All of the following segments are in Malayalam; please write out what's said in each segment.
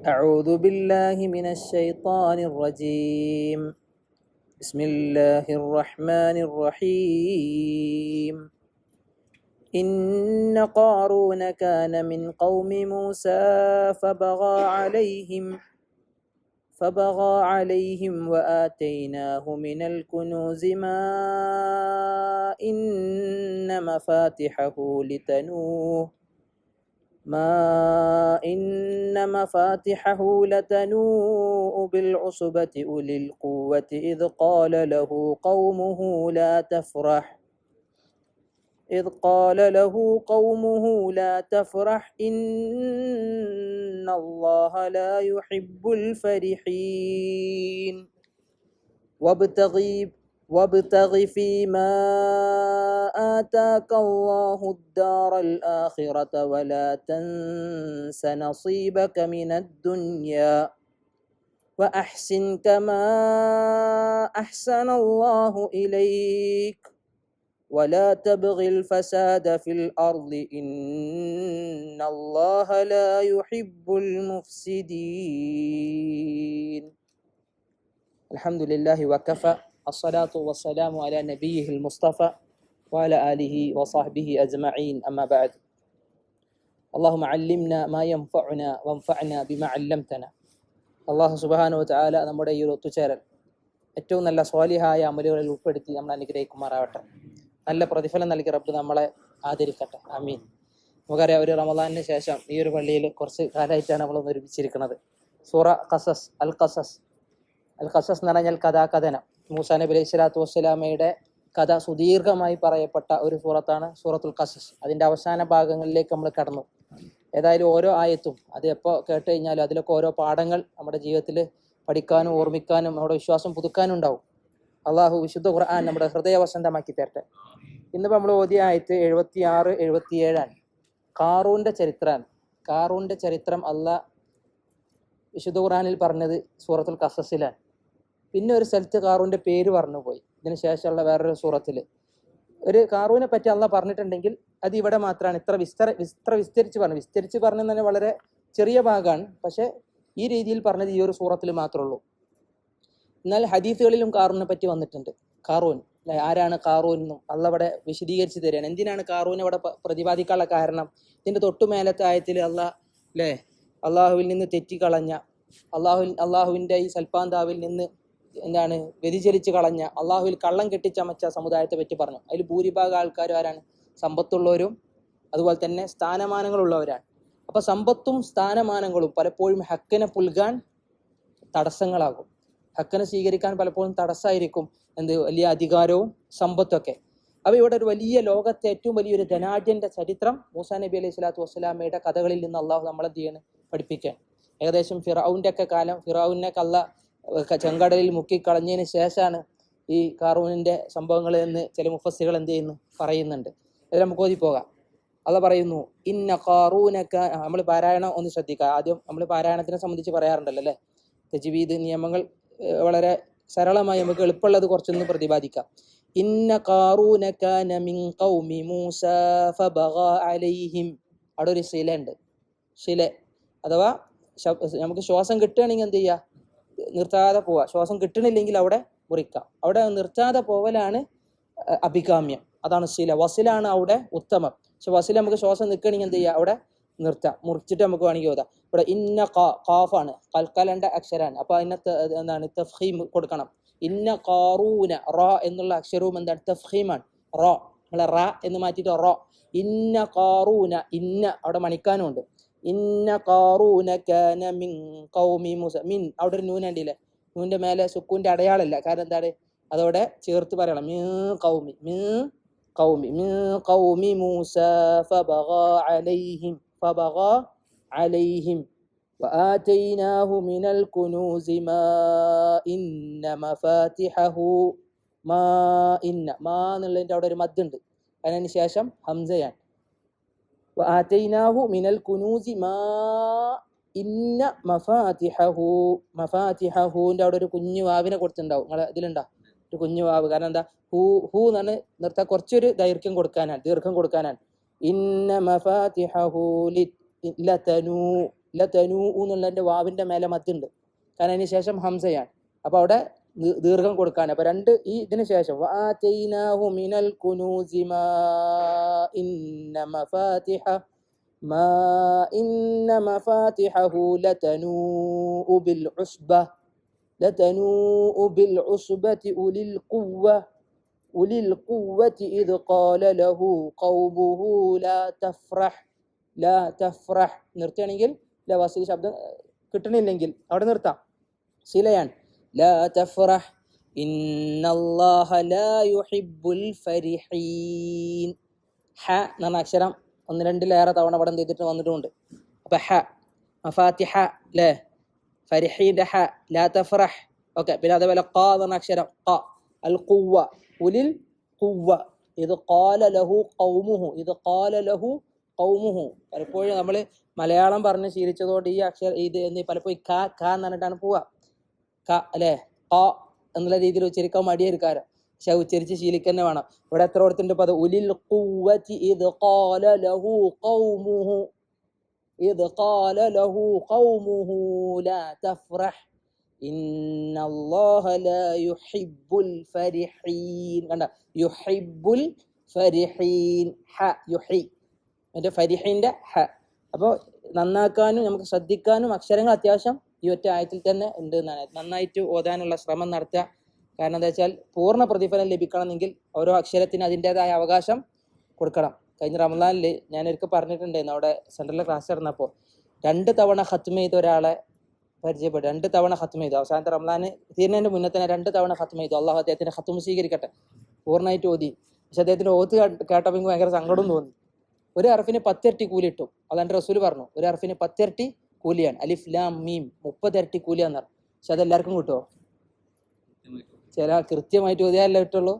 أعوذ بالله من الشيطان الرجيم. بسم الله الرحمن الرحيم. إن قارون كان من قوم موسى فبغى عليهم فبغى عليهم وآتيناه من الكنوز ما إن مفاتحه لتنوه. ما إن مفاتحه لتنوء بالعصبة أولي القوة إذ قال له قومه لا تفرح. إذ قال له قومه لا تفرح إن الله لا يحب الفرحين. وابتغي وابتغ فيما آتاك الله الدار الآخرة ولا تنس نصيبك من الدنيا وأحسن كما أحسن الله إليك ولا تبغ الفساد في الأرض إن الله لا يحب المفسدين. الحمد لله وكفى. الصلاة والسلام على نبيه المصطفى وعلى آله وصحبه أجمعين أما بعد اللهم علمنا ما ينفعنا وانفعنا بما علمتنا അള്ളാഹു സുബാനു ചാല നമ്മുടെ ഈ ഒരു ഒത്തുചേരൽ ഏറ്റവും നല്ല സ്വാലിഹായ അമലുകളിൽ ഉൾപ്പെടുത്തി നമ്മൾ അനുഗ്രഹിക്കുമാറാവട്ടെ നല്ല പ്രതിഫലം നൽകി റബ്ബ് നമ്മളെ ആദരിക്കട്ടെ ആമീൻ നമുക്കറിയാം ഒരു റമദാനിന് ശേഷം ഈ ഒരു പള്ളിയിൽ കുറച്ച് കാലമായിട്ടാണ് നമ്മൾ ഒന്ന് ഒരുമിച്ചിരിക്കുന്നത് സൂറ ഖസസ് അൽ ഖസസ് അൽ ഖസസ് എന്ന് പറഞ്ഞാൽ കഥാകഥനം. മൂസാ നബി അലൈഹി സ്വലാത്തു വസ്സലാമയുടെ കഥ സുദീർഘമായി പറയപ്പെട്ട ഒരു സൂറത്താണ് സൂറത്തുൽ ഖസസ്. അതിന്റെ അവസാന ഭാഗങ്ങളിലേക്ക് നമ്മൾ കടന്നു. ഏതായാലും ഓരോ ആയത്തും അത് എപ്പോൾ കേട്ട് കഴിഞ്ഞാലും അതിലൊക്കെ ഓരോ പാഠങ്ങൾ നമ്മുടെ ജീവിതത്തിൽ പഠിക്കാനും ഓർമ്മിക്കാനും നമ്മുടെ വിശ്വാസം പുതുക്കാനും ഉണ്ടാവും. അള്ളാഹു വിശുദ്ധ ഖുർആൻ നമ്മുടെ ഹൃദയവസന്തമാക്കി തരട്ടെ. ഇന്നിപ്പോൾ നമ്മൾ ഓതിയ ആയത്ത് എഴുപത്തി ആറ് എഴുപത്തിയേഴാണ്. കാറൂന്റെ ചരിത്രമാണ് കാറൂന്റെ ചരിത്രം അള്ളാഹ് വിശുദ്ധ ഖുർആനിൽ പറഞ്ഞത് സൂറത്തുൽ ഖസസിലാണ്. പിന്നെ ഒരു സ്ഥലത്ത് കാറൂന്റെ പേര് പറഞ്ഞു പോയി ഇതിന് ശേഷമുള്ള വേറൊരു സൂറത്തിൽ ഒരു കാറൂനെ പറ്റി അള്ള പറഞ്ഞിട്ടുണ്ടെങ്കിൽ അത് ഇവിടെ മാത്രമാണ് ഇത്ര വിസ്തര വിസ്തര വിസ്തരിച്ച് പറഞ്ഞു. വിസ്തരിച്ച് പറഞ്ഞു തന്നെ വളരെ ചെറിയ ഭാഗമാണ് പക്ഷേ ഈ രീതിയിൽ പറഞ്ഞത് ഈ ഒരു സൂറത്തിൽ മാത്രമേ ഉള്ളൂ എന്നാൽ ഹദീസുകളിലും കാറൂനെ പറ്റി വന്നിട്ടുണ്ട്. കാറൂൻ. ആരാണ് കാറൂൻ എന്നും അള്ള അവിടെ വിശദീകരിച്ച് തരികയാണ്. എന്തിനാണ് കാറൂൻ അവിടെ പ്രതിപാദിക്കാനുള്ള കാരണം? ഇതിന്റെ തൊട്ടുമേലത്തെ ആയത്തിൽ അള്ള അല്ലേ? അള്ളാഹുവിൽ നിന്ന് തെറ്റിക്കളഞ്ഞ അള്ളാഹു അള്ളാഹുവിന്റെ ഈ സൽപ്പാന്താവിൽ നിന്ന് എന്താണ് വ്യതിചലിച്ച് കളഞ്ഞ അള്ളാഹുവിൽ കള്ളം കെട്ടിച്ചമച്ച സമുദായത്തെ പറ്റി പറഞ്ഞു. അതിൽ ഭൂരിഭാഗം ആൾക്കാരും ആരാണ്? സമ്പത്തുള്ളവരും അതുപോലെ തന്നെ സ്ഥാനമാനങ്ങളുള്ളവരാണ്. അപ്പൊ സമ്പത്തും സ്ഥാനമാനങ്ങളും പലപ്പോഴും ഹക്കിനെ പുൽകാൻ തടസ്സങ്ങളാകും. ഹക്കിനെ സ്വീകരിക്കാൻ പലപ്പോഴും തടസ്സമായിരിക്കും എന്ത്? വലിയ അധികാരവും സമ്പത്തൊക്കെ. അപ്പൊ ഇവിടെ ഒരു വലിയ ലോകത്തെ ഏറ്റവും വലിയൊരു ധനാഢ്യന്റെ ചരിത്രം മൂസാ നബി അലൈഹി സ്വലാത്തു വസ്സലാമയുടെ കഥകളിൽ നിന്ന് അള്ളാഹു നമ്മളെ എന്ത് ചെയ്യാണ്? പഠിപ്പിക്കാൻ ഏകദേശം ഫിറാവുന്റെ ഒക്കെ കാലം ഫിറൌനെ കള്ള ചെങ്കടലിൽ മുക്കിക്കളഞ്ഞതിന് ശേഷമാണ് ഈ കാറൂണിന്റെ സംഭവങ്ങൾ എന്ന് ചില മുഫസ്സികൾ എന്ത് ചെയ്യുന്നു പറയുന്നുണ്ട്. അത് നമുക്ക് ഓതി പോകാം. അത് പറയുന്നു ഇന്ന കാറൂനൊക്കെ നമ്മൾ പാരായണം ഒന്ന് ശ്രദ്ധിക്കുക. ആദ്യം നമ്മൾ പാരായണത്തിനെ സംബന്ധിച്ച് പറയാറുണ്ടല്ലോ അല്ലേ? തജ്വീദ് നിയമങ്ങൾ വളരെ സരളമായി നമുക്ക് എളുപ്പമുള്ളത് കുറച്ചൊന്ന് പ്രതിപാദിക്കാം. ഇന്ന കാറൂനക മിൻ ഖൗമി മൂസ അലൈഹിം. അവിടെ ഒരു ശില ഉണ്ട് ശില. അഥവാ നമുക്ക് ശ്വാസം കിട്ടുകയാണെങ്കിൽ എന്ത് ചെയ്യുക? നിർത്താതെ പോവുക. ശ്വാസം കിട്ടണില്ലെങ്കിൽ അവിടെ മുറിക്കാം. അവിടെ നിർത്താതെ പോവലാണ് അഭികാമ്യം. അതാണ് ശീല. വസിലാണ് അവിടെ ഉത്തമം. പക്ഷെ വസിൽ നമുക്ക് ശ്വാസം നിൽക്കണമെങ്കിൽ എന്ത് ചെയ്യുക? അവിടെ നിർത്താം. മുറിച്ചിട്ട് നമുക്ക് വേണമെങ്കിൽ ഓതാം. ഇവിടെ ഇന്ന കാഫാണ് കൽക്കലണ്ട അക്ഷരാണ്. അപ്പൊ അതിനെ എന്താണ്? തഫ്ഹീം കൊടുക്കണം. ഇന്ന കാറൂന റോ എന്നുള്ള അക്ഷരവും എന്താണ്? തഫ്ഹീമാണ് റോ. നമ്മളെ റ എന്ന് മാറ്റിയിട്ട് റോ. ഇന്ന കാറൂന ഇന്ന അവിടെ മണിക്കാനും ഉണ്ട് ഇന്ന കാറൂന കാന മിൻ ഖൗമി മൂസ മിൻ അവിടെ ഒരു നൂൻ ഉണ്ടല്ലേ നൂന്റെ മേലെ സുക്കൂന്റെ അടയാളല്ല കാരണം എന്താണ് അതോടെ ചേർത്ത് പറയണം മീ കൗമി മീ കൗമി മീ കൗമി മൂസ ഫബഗ അലൈഹിം ഫബഗ അലൈഹിം وآتيناه من الكنوز ما إن مفاتحه ما إن ما എന്നുള്ളതിൻ്റെ അവിടെ ഒരു മദ്ദുണ്ട് അതിന് ശേഷം ഹംസയാണ് ആറ്റൈനാഹു മിനൽ കുനൂസി മാ ഇന്ന മഫാതിഹഹു മഫാതിഹഹുവിന്റെ അവിടെ ഒരു കുഞ്ഞു വാവിനെ കൊടുത്തിട്ടുണ്ടാവും. നിങ്ങളെ ഒരു കുഞ്ഞു വാവ്. കാരണം എന്താ? ഹൂ ഹൂ എന്നാണ് നിർത്താൻ കുറച്ചൊരു ദൈർഘ്യം കൊടുക്കാനാണ് ദീർഘം കൊടുക്കാനാണ്. ഇന്ന മഫാതിഹഹു ലതനു ലതനു എന്നുള്ളതിന്റെ വാവിന്റെ മേലെ മത്തുണ്ട്. കാരണം അതിന് ശേഷം ഹംസയാണ്. അപ്പോൾ അവിടെ ദീർഘം കൊടുക്കാൻ അപ്പൊ രണ്ട് ഈ ഇതിന് ശേഷം വആതൈനാഹു മിനൽ കുനൂസി മാ ഇന്ന മഫാത്തിഹ മാ ഇന്ന മഫാത്തിഹഹു ലതനൂ ബിൽ ഉസ്ബ لتنوء بالعصبة أولي القوة أولي القوة إذ قال له قومه لا تفرح لا تفرح നിർത്തുകയാണെങ്കിൽ ലവാസിൽ ശബ്ദം ഏർ, കിട്ടണില്ലെങ്കിൽ അവിടെ നിർത്താം ശിലയാണ് لا تفرح إن الله لا يحب الفرحين ഹ എന്ന് പറഞ്ഞ അക്ഷരം ഒന്ന് രണ്ടിലേറെ തവണ പടം ചെയ്തിട്ട് വന്നിട്ടുമുണ്ട് അപ്പൊ ഹ മഫാത്തിഹ അല്ലേ ഫരിഹീന്റെ ഹ ലാ തഫ്രഹ് ഓക്കെ പിന്നെ അതേപോലെ ഖ എന്ന് പറഞ്ഞ അക്ഷരം ഖ അൽ ഖുവ്വ ഉലിൽ ഖുവ്വ ഇത് ഖാല ലഹു ഖൗമുഹു ഇത് ഖാല ലഹു ഖൗമുഹു പലപ്പോഴും നമ്മൾ മലയാളം പറഞ്ഞ് ശീലിച്ചതുകൊണ്ട് ഈ അക്ഷരം ഇത് എന്ന് പലപ്പോഴും ക ക എന്ന് പറഞ്ഞിട്ടാണ് പോവുക ക അല്ലേ? ക എന്നുള്ള രീതിയിൽ ഉച്ചരിക്കാൻ മടിയായിരിക്കും പക്ഷെ ഉച്ചരിച്ച് ശീലിക്കുക തന്നെ വേണം. ഇവിടെ എത്ര ഓർത്തിന്റെ പദം ഉലിൽ ഇത് ലഹു ലഹു ലാ ഫരിഹീൻ. കണ്ട? ഫരിഹീൻ. ഹ യുഹി. ഹ. അപ്പോൾ നന്നാക്കാനും നമുക്ക് ശ്രദ്ധിക്കാനും അക്ഷരങ്ങൾ അത്യാവശ്യം ഈ ഒറ്റ ആയത്തിൽ തന്നെ ഉണ്ട് എന്നാണ് നന്നായിട്ട് ഓതാനുള്ള ശ്രമം നടത്തുക. കാരണം എന്താ വെച്ചാൽ പൂർണ പ്രതിഫലം ലഭിക്കണമെങ്കിൽ ഓരോ അക്ഷരത്തിന് അതിന്റെതായ അവകാശം കൊടുക്കണം. കഴിഞ്ഞ റമദാനിൽ ഞാൻ ഒരിക്കൽ പറഞ്ഞിട്ടുണ്ടായിരുന്നു അവിടെ സെൻട്രൽ ക്ലാസ് നടന്നപ്പോൾ. രണ്ട് തവണ ഹത്മ ചെയ്ത ഒരാളെ പരിചയപ്പെട്ടു രണ്ട് തവണ ഹത്മ ചെയ്തു. അവസാനത്തെ റമദാന് തീരുന്നതിന് മുന്നേ തന്നെ രണ്ട് തവണ ഹത്മ ചെയ്തു. അള്ളാഹു അദ്ദേഹത്തിന്റെ ഖത്തും സ്വീകരിക്കട്ടെ. പൂർണമായിട്ട് ഓതി. പക്ഷെ അദ്ദേഹത്തിന്റെ ഓത്ത് കേട്ട- കേട്ടപ്പോൾ ഭയങ്കര സങ്കടം തോന്നി. ഒരു അർഫിന് പത്തിരട്ടി കൂലിട്ടു. കിട്ടും റസൂൽ പറഞ്ഞു. ഒരു അർഫിന് പത്തിരട്ടി കൂലിയാണ്. അലിഫ് ലാം മീം മുപ്പത് ഇരട്ടി കൂലിയാന്ന് പറഞ്ഞു. പക്ഷെ അതെല്ലാവർക്കും കിട്ടുമോ ചില കൃത്യമായിട്ട് ഓതിയാലല്ലേ കിട്ടുള്ളൂ.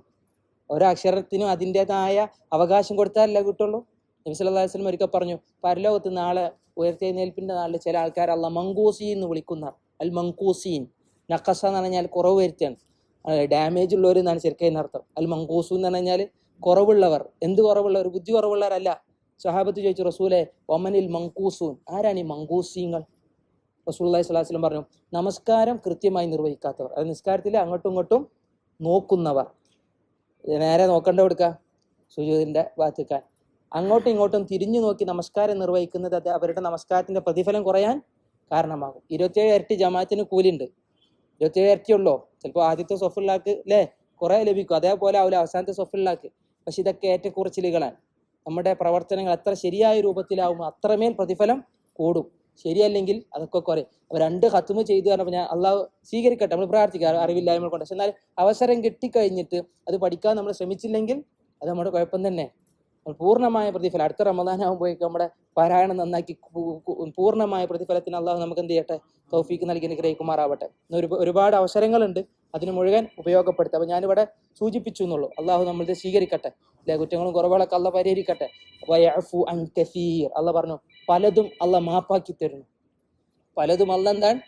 ഓരോ അക്ഷരത്തിനും അതിന്റെതായ അവകാശം കൊടുത്താലല്ലേ കിട്ടുള്ളൂ. നബി സല്ലല്ലാഹു അലൈഹി വസല്ലം ഒരിക്കൽ പറഞ്ഞു പരലോകത്ത് നാളെ ഉയർത്തെഴുന്നേൽപ്പിന്റെ നാളിൽ ചില ആൾക്കാർ അല്ല മങ്കൂസി എന്ന് വിളിക്കുന്ന അൽ മങ്കൂസീൻ. നക്കസ എന്ന് പറഞ്ഞാൽ കുറവ് വരുത്തിയാണ്. ഡാമേജ് ഉള്ളവർ എന്നാണ് ശരിക്കും അതിനർത്ഥം. അൽ മങ്കൂസു എന്ന് പറഞ്ഞാൽ കുറവുള്ളവർ. എന്ത് കുറവുള്ളവർ? ബുദ്ധി കുറവുള്ളവരല്ല. സഹാബത്ത് ചോദിച്ചു റസൂലെ ഒമനിൽ മങ്കൂസൂൻ. ആരാണ് ഈ മങ്കൂസീങ്ങൾ? അള്ളഹി വസ്ലം പറഞ്ഞു നമസ്കാരം കൃത്യമായി നിർവഹിക്കാത്തവർ. അത് നിസ്കാരത്തിൽ അങ്ങോട്ടും ഇങ്ങോട്ടും നോക്കുന്നവർ. നേരെ നോക്കണ്ട കൊടുക്ക സുജൂദിന്റെ ഭാഗത്തേക്കാൻ അങ്ങോട്ടും ഇങ്ങോട്ടും തിരിഞ്ഞു നോക്കി നമസ്കാരം നിർവഹിക്കുന്നത് അത് അവരുടെ നമസ്കാരത്തിന്റെ പ്രതിഫലം കുറയാൻ കാരണമാകും. ഇരുപത്തിയേഴ് ഇരട്ടി ജമാഅത്തിന് കൂലിണ്ട് ഇരുപത്തിയേഴ് ഇരട്ടി ഉള്ളോ? ചിലപ്പോൾ ആദ്യത്തെ സൊഫുള്ളാക്ക് അല്ലേ കുറെ ലഭിക്കും. അതേപോലെ ആവില്ല അവസാനത്തെ സൊഫുള്ളാക്ക്. പക്ഷെ ഇതൊക്കെ ഏറ്റക്കുറച്ചിലുകളാണ്. നമ്മുടെ പ്രവർത്തനങ്ങൾ എത്ര ശരിയായ രൂപത്തിലാവുമോ അത്രമേൽ പ്രതിഫലം കൂടും. ശരിയല്ലെങ്കിൽ അതൊക്കെ കുറേ അപ്പൊ രണ്ട് ഹത്തുമ ചെയ്തു പറഞ്ഞപ്പോൾ ഞാൻ അള്ളാഹ് സ്വീകരിക്കട്ടെ നമ്മൾ പ്രാർത്ഥിക്കുക അറിവില്ലായ്മ കൊണ്ട്. പക്ഷെ എന്നാൽ അവസരം കിട്ടിക്കഴിഞ്ഞിട്ട് അത് പഠിക്കാൻ നമ്മൾ ശ്രമിച്ചില്ലെങ്കിൽ അത് നമ്മുടെ കുഴപ്പം തന്നെ. പൂർണമായ പ്രതിഫലം. അടുത്ത റമദാനാകുമ്പോഴേക്കും നമ്മുടെ പാരായണം നന്നാക്കി പൂർണമായ പ്രതിഫലത്തിന് അള്ളാഹു നമുക്ക് എന്ത് ചെയ്യട്ടെ? തൗഫീക്ക് നൽകി അനുഗ്രഹിക്കുമാറാവട്ടെ. ഒരു ഒരുപാട് അവസരങ്ങളുണ്ട്. അതിന് മുഴുവൻ ഉപയോഗപ്പെടുത്തുക. അപ്പൊ ഞാനിവിടെ സൂചിപ്പിച്ചു എന്നുള്ളൂ. അള്ളാഹു നമ്മളിത് സ്വീകരിക്കട്ടെ. അല്ലെ? കുറ്റങ്ങളും കുറവുകളൊക്കെ അല്ല പരിഹരിക്കട്ടെ. വയഅഫു അൻ കസീർ. അള്ള പറഞ്ഞു പലതും അല്ല മാപ്പാക്കി തരുന്നു. പലതും അല്ല എന്താണ്?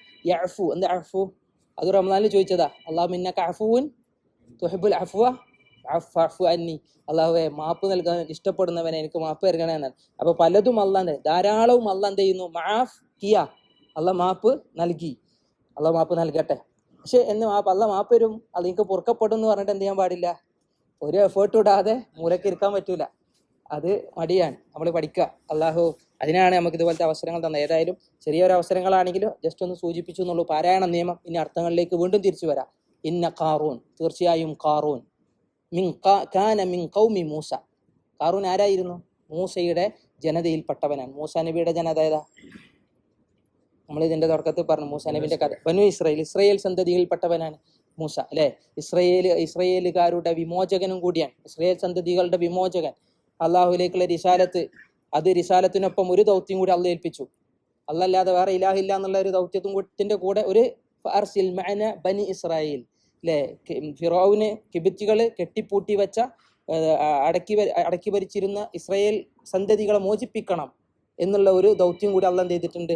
അത് റമദാനിൽ ചോദിച്ചതാ. അള്ളാഹു മിന്നക അഫുൻ തുഹിബുൽ അന്നി. അള്ളാഹുവെ മാപ്പ് നൽകാൻ ഇഷ്ടപ്പെടുന്നവനെ എനിക്ക് മാപ്പ് നൽകണേ എന്നാണ്. അപ്പൊ പലതും അള്ളാന്ന് ധാരാളവും അള്ള എന്ത് ചെയ്യുന്നു? മാഫ് കിയ. അള്ള മാപ്പ് നൽകി. അള്ള മാപ്പ് നൽകട്ടെ. പക്ഷെ എന്ന് മാപ്പ് അള്ള മാപ്പ് വരും അത് എനിക്ക് പൊറുക്കപ്പെടും എന്ന് പറഞ്ഞിട്ട് എന്ത് ചെയ്യാൻ പാടില്ല? ഒരു എഫേർട്ട് ഇടാതെ മൂലക്ക് ഇരിക്കാൻ പറ്റൂല. അത് മടിയാണ്. നമ്മൾ പഠിക്കുക. അള്ളാഹു അതിനാണ് നമുക്ക് ഇതുപോലത്തെ അവസരങ്ങൾ തന്നത്. ഏതായാലും ചെറിയൊരു അവസരങ്ങളാണെങ്കിലും ജസ്റ്റ് ഒന്ന് സൂചിപ്പിച്ചു എന്നുള്ളൂ. പാരായണ നിയമം ഇനി അർത്ഥങ്ങളിലേക്ക് വീണ്ടും തിരിച്ചു വരാം. ഇന്ന കാറൂൻ തീർച്ചയായും കാറൂൻ മിൻ കാന മിൻ കൗമി മൂസ. കാറൂൻ ആരായിരുന്നു? മൂസയുടെ ജനതയിൽപ്പെട്ടവനാണ്. മൂസ നബിയുടെ ജനത ഏതാ? നമ്മൾ ഇതിന്റെ തുടക്കത്തിൽ പറഞ്ഞു മൂസ നബിന്റെ കഥ. ബനു ഇസ്രയേൽ ഇസ്രയേൽ സന്തതിയിൽപ്പെട്ടവനാണ് മൂസ അല്ലെ? ഇസ്രയേൽ ഇസ്രയേലുകാരുടെ വിമോചകനും കൂടിയാണ്. ഇസ്രയേൽ സന്തതികളുടെ വിമോചകൻ. അള്ളാഹുലേക്കുള്ള റിസാലത്ത് അത് റിസാലത്തിനൊപ്പം ഒരു ദൗത്യം കൂടി അള്ള ഏൽപ്പിച്ചു. അല്ലല്ലാതെ വേറെ ഇലാഹില്ല എന്നുള്ള ഒരു ദൗത്യത്തും കൂട്ടിന്റെ കൂടെ ഒരു മഅന ബനി ഇസ്രായേൽ. അല്ലെ ഫിറോവിന് കിബിത്തികൾ കെട്ടിപ്പൂട്ടി വെച്ച അടക്കി അടക്കി ഭരിച്ചിരുന്ന ഇസ്രയേൽ സന്തതികളെ മോചിപ്പിക്കണം എന്നുള്ള ഒരു ദൗത്യം കൂടി അള്ള ചെയ്തിട്ടുണ്ട്?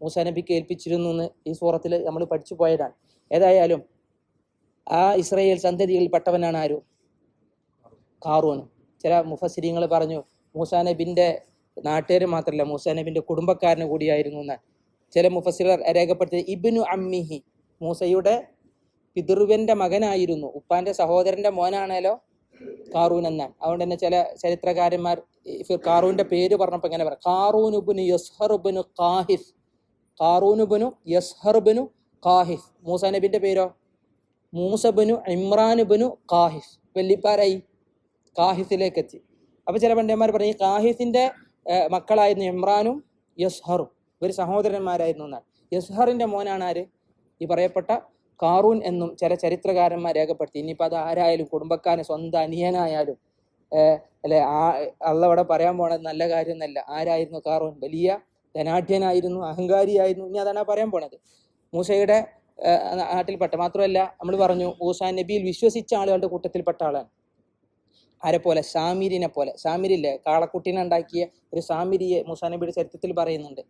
മൂസാ നബിക്ക് ഏൽപ്പിച്ചിരുന്നു എന്ന് ഈ സൂറത്തിൽ നമ്മൾ പഠിച്ചു പോയതാണ്. ഏതായാലും ആ ഇസ്രയേൽ സന്തതികളിൽ പെട്ടവനാണ് ആരും? കാറൂൻ ചില മുഫസിരിങ്ങൾ പറഞ്ഞു മൂസാ നബിന്റെ നാട്ടുകാർ മാത്രമല്ല മൂസാ നബിന്റെ കുടുംബക്കാരന് കൂടിയായിരുന്നു എന്നാൽ ചില മുഫസിലർ രേഖപ്പെടുത്തിയത് ഇബിനു അമ്മിഹി മൂസയുടെ പിതൃവന്റെ മകനായിരുന്നു. ഉപ്പാന്റെ സഹോദരന്റെ മോനാണേലോ? കാറൂൻ എന്നാണ്. അതുകൊണ്ട് തന്നെ ചില ചരിത്രകാരന്മാർ കാറൂന്റെ പേര് പറഞ്ഞപ്പോൾ ഇങ്ങനെ പറയാം. കാറൂനുബിന് യസ്ഹർബുനു കാഹിഫ്. കാറൂനുബിനു യസ്ഹർബിനു കാഹിഫ്. മൂസ നബിന്റെ പേരോ? മൂസബിനു ഇമ്രാനുബിനു കാഹിഫ്. വെല്ലിപ്പാരായി കാഹിഫിലേക്ക് എത്തി അപ്പൊ ചില പണ്ഡിതന്മാർ പറഞ്ഞു ഈ കാഹിഫിന്റെ മക്കളായിരുന്നു ഇമ്രാനും യസ്ഹറും. ഇവർ സഹോദരന്മാരായിരുന്നു എന്നാണ്. യസ്ഹറിന്റെ മോനാണ് ആര്? ഈ പറയപ്പെട്ട കാറൂൻ എന്നും ചില ചരിത്രകാരന്മാർ രേഖപ്പെടുത്തി. ഇനിയിപ്പോൾ അത് ആരായാലും കുടുംബക്കാരൻ സ്വന്തം അനിയനായാലും അല്ലെ ആ അള്ളവിടെ പറയാൻ പോണത് നല്ല കാര്യമൊന്നല്ല. ആരായിരുന്നു കാറൂൻ? വലിയ ധനാഢ്യനായിരുന്നു അഹങ്കാരിയായിരുന്നു. ഇനി അതാണ് പറയാൻ പോണത്. മൂസയുടെ നാട്ടിൽപ്പെട്ട മാത്രമല്ല നമ്മൾ പറഞ്ഞു മൂസ നബിയിൽ വിശ്വസിച്ച ആളുകളുടെ കൂട്ടത്തിൽപ്പെട്ട ആളാണ്. ആരെ പോലെ? സാമിരിനെ പോലെ. സാമിരില്ലേ? കാളക്കുട്ടിനെ ഉണ്ടാക്കിയ ഒരു സാമിരിയെ മൂസാ നബിയുടെ ചരിത്രത്തിൽ പറയുന്നുണ്ട്.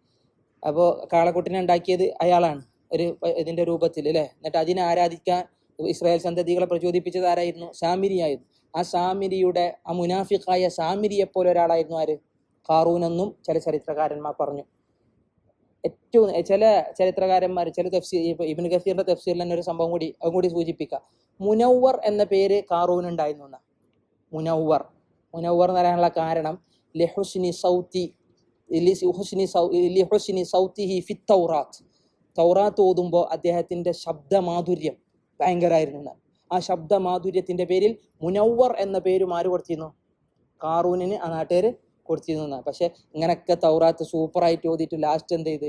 അപ്പോൾ കാളക്കുട്ടിനെ ഉണ്ടാക്കിയത് അയാളാണ്. ഒരു ഇതിന്റെ രൂപത്തിൽ അല്ലേ എന്നിട്ട് അതിനെ ആരാധിക്കാൻ ഇസ്രായേൽ സന്തതികളെ പ്രചോദിപ്പിച്ചത് ആരായിരുന്നു? സാമിരിയായിരുന്നു ആ സാമിരിയുടെ ആ മുനാഫിഖായ സാമിരിയെ പോലെ ഒരാളായിരുന്നു ആര്? ഖാറൂൻ എന്നും ചില ചരിത്രകാരന്മാർ പറഞ്ഞു. ഏറ്റവും ചില ചരിത്രകാരന്മാർ ചില തഫ്സീർ ഇബിൻ ഗഫീറിന്റെ തഫ്സീറിൽ തന്നെ ഒരു സംഭവം കൂടി അതും കൂടി സൂചിപ്പിക്കാം. മുനവർ എന്ന പേര് ഖാറൂൻ ഉണ്ടായിരുന്നു എന്നാ. മുനവർ മുനവർ എന്ന് പറയാനുള്ള കാരണം ലെഹുസിനി സൗത്തി ലിഹുസ്നി സൗ- ലിഹുസ്നി സൗത്തിഹി ഫി തൗറാത്ത് ഓതുമ്പോൾ ശബ്ദ ശബ്ദമാധുര്യം ഭയങ്കരമായിരുന്നു എന്നാണ് ആ ശബ്ദമാധുര്യത്തിന്റെ പേരിൽ മുനവർ എന്ന പേരും ആര് കൊടുത്തിരുന്നു? കാറൂനിന് ആ നാട്ടുകാർ കൊടുത്തിരുന്നു. എന്നാണ് പക്ഷെ ഇങ്ങനൊക്കെ തൗറാത്ത് സൂപ്പറായിട്ട് ഓതിയിട്ട് ലാസ്റ്റ് എന്ത് ചെയ്ത്?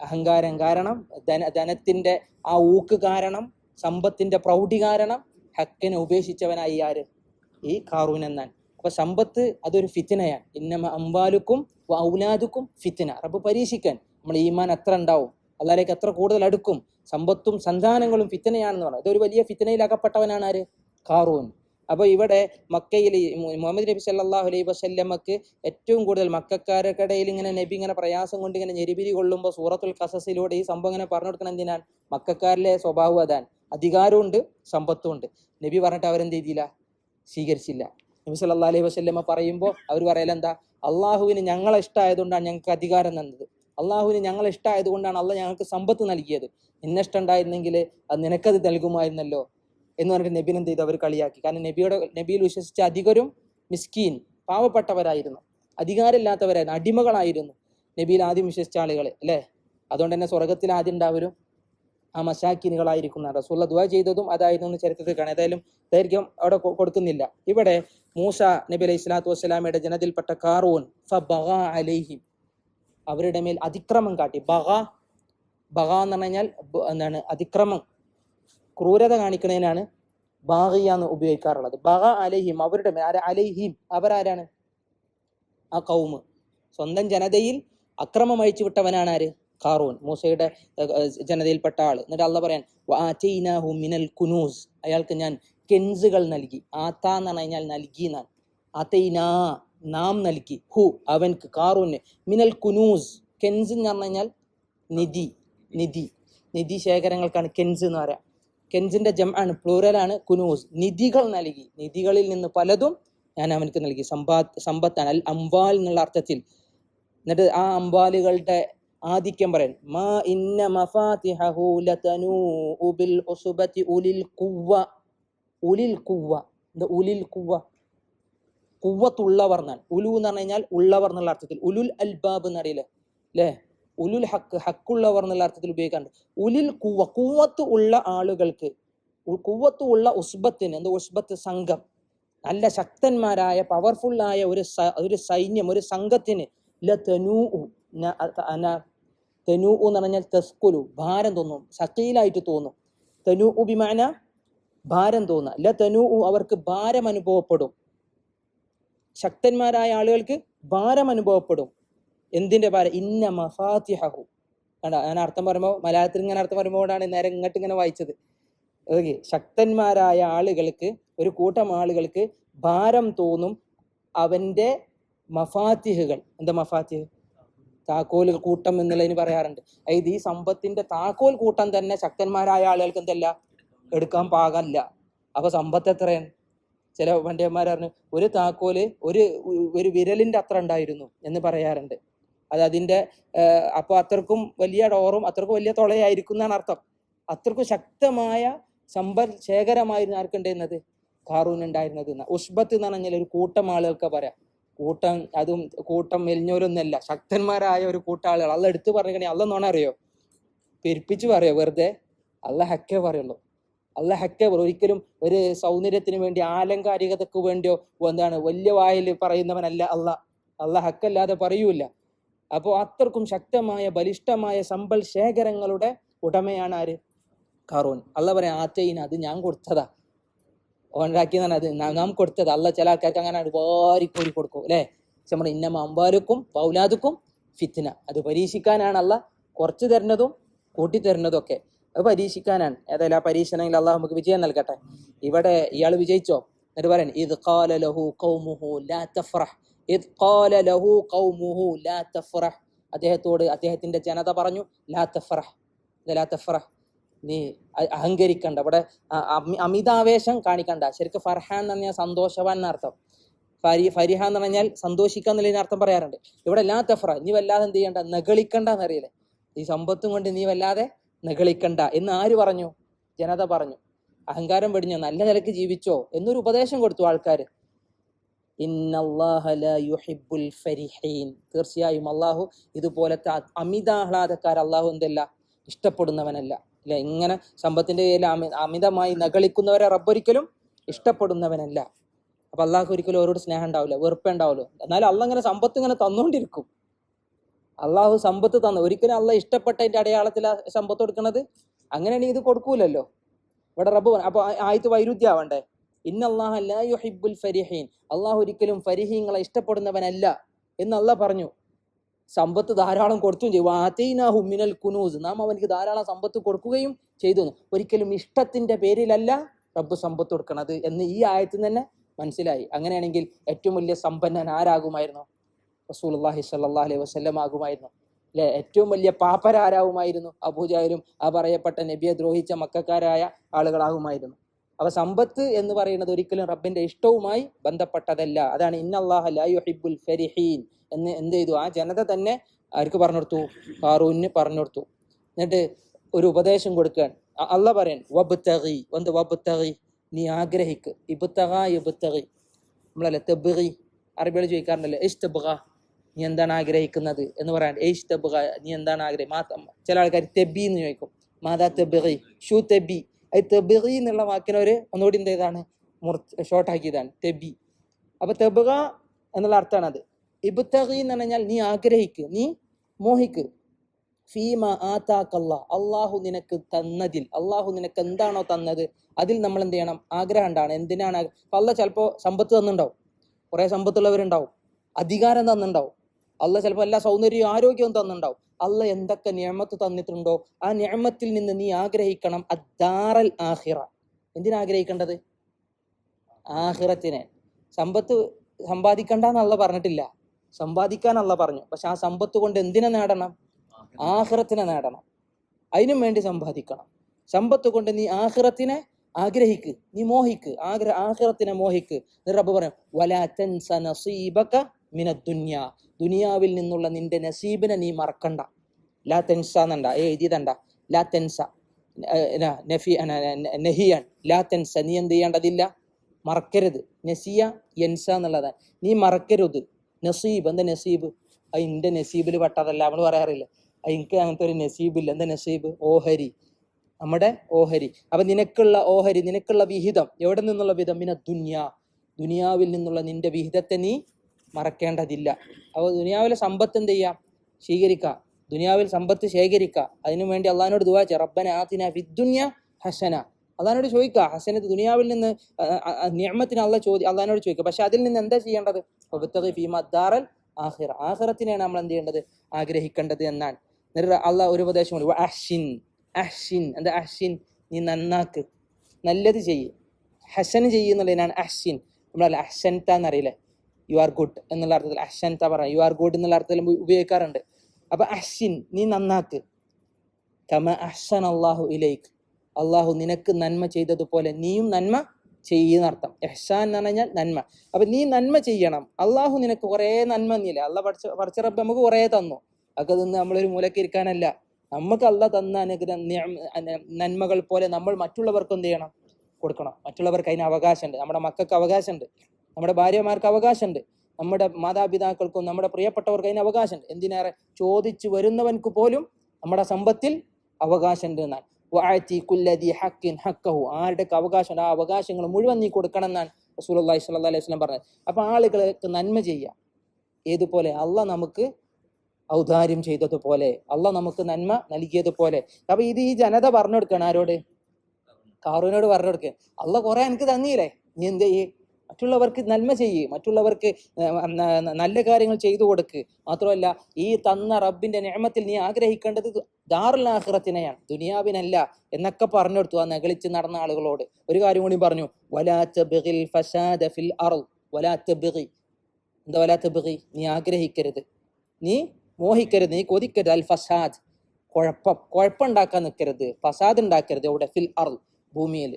അഹങ്കാരം കാരണം ധന ധനത്തിന്റെ ആ ഊക്ക് കാരണം സമ്പത്തിന്റെ പ്രൗഢി കാരണം ഹക്കിനെ ഉപേക്ഷിച്ചവനായി ആര്? ഈ കാറൂൻ എന്നാൽ അപ്പൊ സമ്പത്ത് അതൊരു ഫിത്തിനയാണ് ഇന്നമ അമ്പാലുക്കും ഔലാദുക്കും ഫിത്തിന റബ്ബ് പരീക്ഷിക്കാൻ. നമ്മൾ ഈമാൻ എത്ര ഉണ്ടാവും? അല്ലാലേക്ക് എത്ര കൂടുതൽ അടുക്കും? സമ്പത്തും സന്താനങ്ങളും ഫിത്തനയാണെന്ന് പറഞ്ഞു. ഇതൊരു വലിയ ഫിത്തനയിൽ അകപ്പെട്ടവനാണ് ആര് കാറൂൻ അപ്പോൾ ഇവിടെ മക്കയിൽ മുഹമ്മദ് നബി സല്ലാഹു അലൈഹി വസല്ലമക്ക് ഏറ്റവും കൂടുതൽ മക്കാരക്കിടയിൽ ഇങ്ങനെ നബി ഇങ്ങനെ പ്രയാസം കൊണ്ട് ഇങ്ങനെ ഞെരിപിരി കൊള്ളുമ്പോൾ സൂറത്തുൽ കസസിലൂടെ ഈ സംഭവം ഇങ്ങനെ പറഞ്ഞു കൊടുക്കണം എന്തിനാണ്? മക്കാരിലെ സ്വഭാവം അതാണ്. അധികാരമുണ്ട് സമ്പത്തും ഉണ്ട് നബി പറഞ്ഞിട്ട് അവരെന്ത് ചെയ്തില്ല? സ്വീകരിച്ചില്ല. നബി സല്ലാ അലൈഹി വസല്ലമ പറയുമ്പോൾ അവർ പറയലെന്താ? അള്ളാഹുവിന് ഞങ്ങളെ ഇഷ്ടമായതുകൊണ്ടാണ് ഞങ്ങൾക്ക് അധികാരം തന്നത്. അള്ളാഹുവിന് ഞങ്ങളെ ഇഷ്ടമായതുകൊണ്ടാണ് അള്ളാഹ് ഞങ്ങൾക്ക് സമ്പത്ത് നൽകിയത്. എന്നെ ഇഷ്ടമുണ്ടായിരുന്നെങ്കിൽ അത് നിനക്കത് നൽകുമായിരുന്നല്ലോ എന്ന് പറഞ്ഞിട്ട് നബിൻ എന്ത് ചെയ്തു? അവർ കളിയാക്കി. കാരണം നബിയുടെ നബിയിൽ വിശ്വസിച്ച അധികരും മിസ്കീൻ പാവപ്പെട്ടവരായിരുന്നു. അധികാരമില്ലാത്തവരായിരുന്നു അടിമകളായിരുന്നു നബിയിൽ ആദ്യം വിശ്വസിച്ച ആളുകൾ അല്ലേ? അതുകൊണ്ട് തന്നെ സ്വർഗത്തിൽ ആദ്യം ഉണ്ടാവരും ആ മസാക്കിനുകളായിരിക്കുന്ന റസൂള്ള ദുവാ ചെയ്തതും അതായിരുന്നു എന്ന് ചരിത്രത്തിൽ കാണാം. ഏതായാലും ദൈർഘ്യം അവിടെ കൊടുക്കുന്നില്ല. ഇവിടെ മൂസ നബി അലൈഹി സ്വലാത്തു വസ്സലാമയുടെ ജനതിൽപ്പെട്ട കാറൂൻ ഫബഗാ അലൈഹിം. അവരുടെ മേൽ അതിക്രമം കാട്ടി. ബഹ ബഹ എന്ന് പറഞ്ഞു കഴിഞ്ഞാൽ എന്താണ് അതിക്രമം. ക്രൂരത കാണിക്കുന്നതിനാണ് ബാഹിയ എന്ന് ഉപയോഗിക്കാറുള്ളത്. ബഹ അലഹിം അവരുടെ മേൽ അലൈഹിം അവരാരാണ്? ആ കൗമ് സ്വന്തം ജനതയിൽ അക്രമം അഴിച്ചു വിട്ടവനാണ് ആര്? കാറൂൻ മൂസയുടെ ജനതയിൽപ്പെട്ട ആൾ എന്നിട്ട് അള്ള പറയാൻ "വആതൈനാഹു മിനൽ കുനൂസ്. അയാൾക്ക് ഞാൻ കെൻസുകൾ നൽകി. ആത്ത എന്ന് പറഞ്ഞു കഴിഞ്ഞാൽ നൽകി എന്നാണ്. ആതൈനാ നാം നൽകി. ഹു അവൻക്ക് കാറൂന്. മിനൽ കുനൂസ്. കെൻസ് എന്ന് പറഞ്ഞു നിധി. നിധി. നിധി ശേഖരങ്ങൾക്കാണ് കെൻസ് എന്ന് പറയാം. കെൻസിന്റെ ജം ആണ് പ്ലൂറലാണ് കുനൂസ്. നിധികൾ നൽകി. നിധികളിൽ നിന്ന് പലതും ഞാൻ അവനക്ക് നൽകി. സമ്പാ സമ്പത്താണ്. അൽ അംവാൽ എന്നുള്ള അർത്ഥത്തിൽ. എന്നിട്ട് ആ അംവാലുകളുടെ ആധിക്യം പറയാൻ. മാ ഇന്ന ബിൽ ഉസുബതി ഉലിൽ കുവ്വ. ഉലിൽ കുവ്വ. ഉലിൽ ഖുവ്വ കുവ്വത്തുള്ളവർ എന്നാണ്. ഉലു എന്ന് പറഞ്ഞു കഴിഞ്ഞാൽ ഉള്ളവർ എന്നുള്ള അർത്ഥത്തിൽ. ഉലുൽ അൽബാബ് എന്നറിയില്ലേ അല്ലേ ഉലുൽ ഹക്ക് ഹക്കുള്ളവർ എന്നുള്ള അർത്ഥത്തിൽ ഉപയോഗിക്കാറുണ്ട്. ഉലിൽ കുവ്വ കുവ്വത്ത് ഉള്ള ആളുകൾക്ക് കുവത്ത് ഉള്ള ഉസ്ബത്തിന് എന്താ? ഉസ്ബത്ത് സംഘം. നല്ല ശക്തന്മാരായ പവർഫുൾ ആയ ഒരു ഒരു സൈന്യം ഒരു സംഘത്തിന് ല ന- അ- അന- എന്ന് പറഞ്ഞാൽ തെസ്കുലു ഭാരം തോന്നും സക്കീലായിട്ട് തോന്നും. തനൂഉ ബിമാന ഭാരം തോന്നുക. ല തനൂഉ അവർക്ക് ഭാരം അനുഭവപ്പെടും. ശക്തന്മാരായ ആളുകൾക്ക് ഭാരം അനുഭവപ്പെടും. എന്തിന്റെ ഭാരം? ഇന്ന മഫാത്തിഹു കണ്ട? ഞാൻ അർത്ഥം പറയുമ്പോൾ മലയാളത്തിൽ ഇങ്ങനെ അർത്ഥം പറയുമ്പോഴാണ് നേരെ ഇങ്ങോട്ട് ഇങ്ങനെ വായിച്ചത്. ഓക്കെ ശക്തന്മാരായ ആളുകൾക്ക് ഒരു കൂട്ടം ആളുകൾക്ക് ഭാരം തോന്നും അവന്റെ മഫാത്തിഹുകൾ. എന്താ മഫാത്തിഹ്? താക്കോൽ കൂട്ടം എന്നുള്ളതിന് പറയാറുണ്ട്. അതായത് ഈ സമ്പത്തിന്റെ താക്കോൽ കൂട്ടം തന്നെ ശക്തന്മാരായ ആളുകൾക്ക് എന്തല്ല? എടുക്കാൻ പാകല്ല. അപ്പൊ സമ്പത്ത് എത്രയാണ്? ചില പണ്ഡിതന്മാർ പറഞ്ഞു ഒരു താക്കോൽ ഒരു ഒരു വിരലിന്റെ അത്ര ഉണ്ടായിരുന്നു എന്ന് പറയാറുണ്ട്. അത് അതിന്റെ അപ്പൊ അത്രക്കും വലിയ ഡോറും അത്രക്കും വലിയ തുളയായിരിക്കും എന്നാണ് അർത്ഥം. അത്രക്കും ശക്തമായ സമ്പൽ ശേഖരമായിരുന്നു ആർക്കുണ്ടായിരുന്നത് കാറൂൻ ഉണ്ടായിരുന്നത് ഉഷ്ബത്ത് എന്ന് പറഞ്ഞാൽ ഒരു കൂട്ടം ആളുകൾക്ക് പറയാം. കൂട്ടം അതും കൂട്ടം മെലിഞ്ഞോരൊന്നല്ല ശക്തന്മാരായ ഒരു കൂട്ടം ആളുകൾ. അല്ല എടുത്തു പറഞ്ഞിട്ടുണ്ടെങ്കിൽ അല്ല നോണ അറിയോ? പെരുപ്പിച്ച് പറയോ? വെറുതെ? അല്ല ഹക്കേ പറയുള്ളൂ. ഹക്കേ ഒരിക്കലും ഒരു സൗന്ദര്യത്തിന് വേണ്ടി ആലങ്കാരികതക്ക് വേണ്ടിയോ എന്താണ് വലിയ വായിൽ പറയുന്നവനല്ല അല്ല അല്ല ഹക്കല്ലാതെ പറയൂല അപ്പോൾ അത്രക്കും ശക്തമായ ബലിഷ്ഠമായ സമ്പൽ ശേഖരങ്ങളുടെ ഉടമയാണ് ആര്? കാറൂൻ അല്ല പറയാം ആറ്റയിന് അത് ഞാൻ കൊടുത്തതാ. ഓണ്ടാക്കിയതാണ് അത് നാ- കൊടുത്തത്. അല്ല ചില ആൾക്കാർക്ക് അങ്ങനെ വാരിക്കോരി കൊടുക്കും അല്ലേ? നമ്മുടെ ഇന്നമ അമ്പാലുക്കും പൗലാദുക്കും ഫിത്തിന അത് പരീക്ഷിക്കാനാണ് അല്ല കുറച്ച് തരുന്നതും കൂട്ടി തരുന്നതും ഒക്കെ. അത് പരീക്ഷിക്കാനാണ്. ഏതായാലും ആ പരീക്ഷണമെങ്കിൽ അള്ളാഹ് നമുക്ക് വിജയം നൽകട്ടെ. ഇവിടെ ഇയാൾ വിജയിച്ചോ? എന്നിട്ട് പറയാൻ ലഹു ലാ ലഹു ലാ അദ്ദേഹത്തോട് അദ്ദേഹത്തിന്റെ ജനത പറഞ്ഞു ലാ ലാ നീ അഹങ്കരിക്കണ്ട. ഇവിടെ അമിതാവേശം കാണിക്കണ്ട. ശരിക്കും ഫർഹാൻ എന്ന് പറഞ്ഞാൽ സന്തോഷവാൻ എന്നർത്ഥം ഫരി ഫരിഹ എന്ന് പറഞ്ഞാൽ സന്തോഷിക്കുക എന്നുള്ളതിന് അർത്ഥം പറയാറുണ്ട്. ഇവിടെ ലാ തഫ്ര നീ വല്ലാതെ എന്ത് ചെയ്യണ്ട? നകളിക്കണ്ട എന്നറിയില്ലേ ഈ സമ്പത്തും കൊണ്ട് നീ വല്ലാതെ നകളിക്കണ്ട എന്ന് ആര് പറഞ്ഞു? ജനത പറഞ്ഞു. അഹങ്കാരം വെടിഞ്ഞോ നല്ല നിലയ്ക്ക് ജീവിച്ചോ എന്നൊരു ഉപദേശം കൊടുത്തു ആൾക്കാർ ഫരിഹീൻ. തീർച്ചയായും അള്ളാഹു ഇതുപോലത്തെ അമിതാഹ്ലാദക്കാർ അള്ളാഹു എന്തല്ല? ഇഷ്ടപ്പെടുന്നവനല്ല. ഇല്ല ഇങ്ങനെ സമ്പത്തിന്റെ പേരിൽ അമി അമിതമായി നകളിക്കുന്നവരെ റബ്ബൊരിക്കലും ഇഷ്ടപ്പെടുന്നവനല്ല. അപ്പൊ അള്ളാഹു ഒരിക്കലും അവരോട് സ്നേഹം ഉണ്ടാവില്ല വെറുപ്പേ ഉണ്ടാവില്ല എന്നാലും അള്ള ഇങ്ങനെ സമ്പത്ത് ഇങ്ങനെ തന്നുകൊണ്ടിരിക്കും അള്ളാഹു സമ്പത്ത് തന്നു. ഒരിക്കലും അള്ള ഇഷ്ടപ്പെട്ടതിന്റെ അടയാളത്തിൽ സമ്പത്ത് കൊടുക്കണത് അങ്ങനെയാണെങ്കിൽ ഇത് കൊടുക്കൂലല്ലോ. ഇവിടെ റബ്ബ് അപ്പോൾ അപ്പൊ വൈരുദ്ധ്യ ആയത്ത് വൈരുദ്ധ്യാവണ്ടേ ഇന്നല്ലാഹ ലാ യുഹിബ്ബുൽ ഫരിഹീൻ. അള്ളാഹു ഒരിക്കലും ഫരിഹീങ്ങളെ ഇഷ്ടപ്പെടുന്നവനല്ല എന്ന് അല്ല പറഞ്ഞു. സമ്പത്ത് ധാരാളം കൊടുത്തും ചെയ്യും മിനൽ കുനൂസ്. നാം അവനിക്ക് ധാരാളം സമ്പത്ത് കൊടുക്കുകയും ചെയ്തു. ഒരിക്കലും ഇഷ്ടത്തിന്റെ പേരിലല്ല റബ്ബ് സമ്പത്ത് കൊടുക്കണത് എന്ന് ഈ ആയത്തിൽ തന്നെ മനസ്സിലായി. അങ്ങനെയാണെങ്കിൽ ഏറ്റവും വലിയ സമ്പന്നൻ ആരാകുമായിരുന്നു? റസൂലുള്ളാഹി സ്വല്ലല്ലാഹി അലൈഹി വസല്ലം ആകുമായിരുന്നു. അല്ലെ ഏറ്റവും വലിയ പാപ്പരാരാവുമായിരുന്നു അബൂജാലും ആ പറയപ്പെട്ട നബിയെ ദ്രോഹിച്ച മക്കാരായ ആളുകളാകുമായിരുന്നു. അപ്പൊ സമ്പത്ത് എന്ന് പറയുന്നത് ഒരിക്കലും റബ്ബിന്റെ ഇഷ്ടവുമായി ബന്ധപ്പെട്ടതല്ല. അതാണ് ഇന്നല്ലാഹ ലാ യുഹിബ്ബുൽ ഫരിഹീൻ എന്ന് എന്ത് ചെയ്തു? ആ ജനത തന്നെ ആർക്ക് പറഞ്ഞു കൊടുത്തു? ഫാറൂന് പറഞ്ഞു കൊടുത്തു. എന്നിട്ട് ഒരു ഉപദേശം കൊടുക്കാൻ അല്ല പറയാൻ വബ്തഗി എന്ത് വബ്തഗി നീ ആഗ്രഹിക്ക് ഇബ്തഗ ഇബ്തഗി നമ്മളല്ലേ തെബിഗി അറബികൾ ചോദിക്കാറുണ്ടല്ലോ ഇഷ്തബുക നീ എന്താണ് ആഗ്രഹിക്കുന്നത് എന്ന് പറയാൻ ഏഷ് തെബുക നീ എന്താണ് ആഗ്രഹം മാ ചില ആൾക്കാർ തെബി എന്ന് ചോദിക്കും. മാതാ തെബി ഷൂ തെബി. അത് തെബി എന്നുള്ള വാക്കിനൊരു ഒന്നുകൂടി എന്ത് ചെയ്താണ്? മുറിച്ച് ഷോർട്ടാക്കിയതാണ് തെബി. അപ്പൊ തെബുക എന്നുള്ള അർത്ഥമാണ് അത്. ഇബുത്തഹി എന്ന് പറഞ്ഞാൽ നീ ആഗ്രഹിക്ക് നീ മോഹിക്ക്. ഫീമ ആതാക്കല്ല അള്ളാഹു നിനക്ക് തന്നതിൽ. അള്ളാഹു നിനക്ക് എന്താണോ തന്നത് അതിൽ നമ്മൾ എന്ത് ചെയ്യണം? ആഗ്രഹം ഉണ്ടാണ് എന്തിനാണ് അല്ല ചിലപ്പോൾ സമ്പത്ത് തന്നിണ്ടാവും കുറെ സമ്പത്തുള്ളവരുണ്ടാവും. അധികാരം തന്നിണ്ടാവും അല്ല ചിലപ്പോൾ എല്ലാ സൗന്ദര്യവും ആരോഗ്യവും തന്നിണ്ടാവും. അല്ല എന്തൊക്കെ നിയമത്ത് തന്നിട്ടുണ്ടോ? ആ നിയമത്തിൽ നിന്ന് നീ ആഗ്രഹിക്കണം. അദ്ദാറൽ ആഹിറ എന്തിനാ ആഗ്രഹിക്കേണ്ടത്? ആഹിറത്തിനെ സമ്പത്ത് സമ്പാദിക്കണ്ട സമ്പാദിക്കണ്ടെന്നല്ല പറഞ്ഞിട്ടില്ല. സമ്പാദിക്കാനല്ല പറഞ്ഞു. പക്ഷെ ആ സമ്പത്ത് കൊണ്ട് എന്തിനെ നേടണം? ആഹിറത്തിനെ നേടണം. അതിനും വേണ്ടി സമ്പാദിക്കണം. സമ്പത്ത് കൊണ്ട് നീ ആഹിറത്തിനെ ആഗ്രഹിക്ക്. നീ മോഹിക്ക്. ആഗ്രഹ ആഹിറത്തിനെ മോഹിക്ക്. റബ്ബ് പറയും വലാ തൻസ നസീബക മിന ദുന്യ. ദുനിയാവിൽ നിന്നുള്ള നിന്റെ നസീബിനെ നീ മറക്കണ്ട. ലാ തെൻസ എന്നണ്ട ഏ എഴുതിയതണ്ട ലാ തെൻസ. നഫി നഹിയാൻ ലാ തെൻസ. നീ എന്ത് ചെയ്യേണ്ടതില്ല? മറക്കരുത്. നസിയ യൻസ എന്നുള്ളതാണ്. നീ മറക്കരുത്. നസീബ് എന്താ നസീബ്? അത് എന്റെ നസീബിൽ പെട്ടതല്ല നമ്മൾ പറയാറില്ല. എനിക്ക് അങ്ങനത്തെ ഒരു നസീബില്ല. എന്താ നസീബ്? ഓഹരി. നമ്മുടെ ഓഹരി. അപ്പൊ നിനക്കുള്ള ഓഹരി നിനക്കുള്ള വിഹിതം. എവിടെ നിന്നുള്ള വിഹിതം? പിന്നെ ദുനിയ. ദുനിയാവിൽ നിന്നുള്ള നിന്റെ വിഹിതത്തെ നീ മറക്കേണ്ടതില്ല. അപ്പോൾ ദുനിയാവിലെ സമ്പത്ത് എന്ത് ചെയ്യാം? സ്വീകരിക്കുക. ദുനിയാവിൽ സമ്പത്ത് ശേഖരിക്കുക. അതിനു വേണ്ടി അള്ളഹാനോട് ദുവാ ചെയ്യ റബ്ബന ആത്തിന വിദ്ദുന്യ ഹസന. അള്ളഹാനോട് ചോദിക്കുക. ഹസനത്ത് ദുനിയാവിൽ നിന്ന് നിയമത്തിന് അള്ള ചോദി അള്ളഹാനോട് ചോദിക്കുക. പക്ഷെ അതിൽ നിന്ന് എന്താ ചെയ്യേണ്ടത്? വബ്തഗി ഫീമ ദാറൽ ആഹിർ ആഹിറത്തിനെയാണ് നമ്മൾ എന്ത് ചെയ്യേണ്ടത്? ആഗ്രഹിക്കേണ്ടത് എന്നാണ്. എന്നിട്ട് അള്ളാഹ് ഒരു ഉപദേശം കൂടി അഹ്ഷിൻ അഹ്ഷിൻ. എന്താ അഹ്ഷിൻ? നീ നന്നാക്ക്. നല്ലത് ചെയ്യ്. ഹസൻ ചെയ്യുന്നുള്ളതിനാണ് അഹ്ഷിൻ. നമ്മളല്ല അഹ്ഷൻത എന്നറിയില്ലേ യു ആർ ഗുഡ് എന്നുള്ള അർത്ഥത്തിൽ അഹ്ഷൻത പറയാം യു ആർ ഗുഡ് എന്നുള്ള അർത്ഥത്തിൽ ഉപ- ഉപയോഗിക്കാറുണ്ട്. അപ്പൊ അഷിൻ നീ നന്നാക്ക്. കമ അഹ്സൻ അള്ളാഹു ഇലൈക്ക് അള്ളാഹു നിനക്ക് നന്മ ചെയ്തതുപോലെ നീയും നന്മ ചെയ്യുന്നർത്ഥം എഹ്സാൻ എന്ന് പറഞ്ഞാൽ നന്മ. അപ്പൊ നീ നന്മ ചെയ്യണം. അള്ളാഹു നിനക്ക് കുറേ നന്മ തന്നില്ല അല്ല പഠിച്ച പഠിച്ച റബ്ബ് നമുക്ക് കുറേ തന്നു. അതൊക്കെ നിന്ന് നമ്മളൊരു മൂലക്ക് ഇരിക്കാനല്ല. നമുക്ക് അല്ല തന്ന അനുഗ്രഹം നന്മകൾ പോലെ നമ്മൾ മറ്റുള്ളവർക്ക് എന്ത് ചെയ്യണം? കൊടുക്കണം. മറ്റുള്ളവർക്ക് അതിന് അവകാശമുണ്ട്. നമ്മുടെ മക്കൾക്ക് അവകാശമുണ്ട്. നമ്മുടെ ഭാര്യമാർക്ക് അവകാശമുണ്ട്. നമ്മുടെ മാതാപിതാക്കൾക്കും നമ്മുടെ പ്രിയപ്പെട്ടവർക്ക് അതിന് അവകാശമുണ്ട്. എന്തിനേറെ? ചോദിച്ചു വരുന്നവൻക്ക് പോലും നമ്മുടെ സമ്പത്തിൽ അവകാശമുണ്ട് എന്നാണ്. വഅതി കുല്ലദി ഹക്കിൻ ഹക്കഹു. ആരുടെയൊക്കെ അവകാശമുണ്ട് ആ അവകാശങ്ങൾ മുഴുവൻ നീ കൊടുക്കണം എന്നാണ് റസൂലുള്ളാഹി സ്വല്ലല്ലാഹി അലൈഹി വസല്ലം പറഞ്ഞത്. അപ്പൊ ആളുകൾക്ക് നന്മ ചെയ്യുക ഏതുപോലെ? അല്ല നമുക്ക് ഔദാര്യം ചെയ്തതുപോലെ അല്ല നമുക്ക് നന്മ നൽകിയതുപോലെ. അപ്പൊ ഇത് ഈ ജനത പറഞ്ഞു കൊടുക്കണം ആരോട്? കാറൂനോട് പറഞ്ഞു കൊടുക്കുക അല്ല കുറെ എനിക്ക് തന്നില്ലേ നീ എന്ത് ചെയ്യേ? മറ്റുള്ളവർക്ക് നന്മ ചെയ്യ് മറ്റുള്ളവർക്ക് നല്ല കാര്യങ്ങൾ ചെയ്തു കൊടുക്ക്. മാത്രമല്ല ഈ തന്ന റബ്ബിന്റെ നിയമത്തിൽ നീ ആഗ്രഹിക്കേണ്ടത് ദാറുൽ ആഖിറത്തിനെയാണ് ദുനിയാവിനല്ല എന്നൊക്കെ പറഞ്ഞു കൊടുത്തു ആ നകളിച്ച് നടന്ന ആളുകളോട്. ഒരു കാര്യം കൂടി പറഞ്ഞു എന്താ വലാ തബ്ഗി? നീ ആഗ്രഹിക്കരുത്. നീ മോഹിക്കരുത് നീ കൊതിക്കരുത്. അൽ ഫസാദ്. കുഴപ്പം കുഴപ്പമുണ്ടാക്കാൻ നിൽക്കരുത്. ഫസാദ് ഉണ്ടാക്കരുത് അവിടെ ഫിൽ അർ ഭൂമിയിൽ.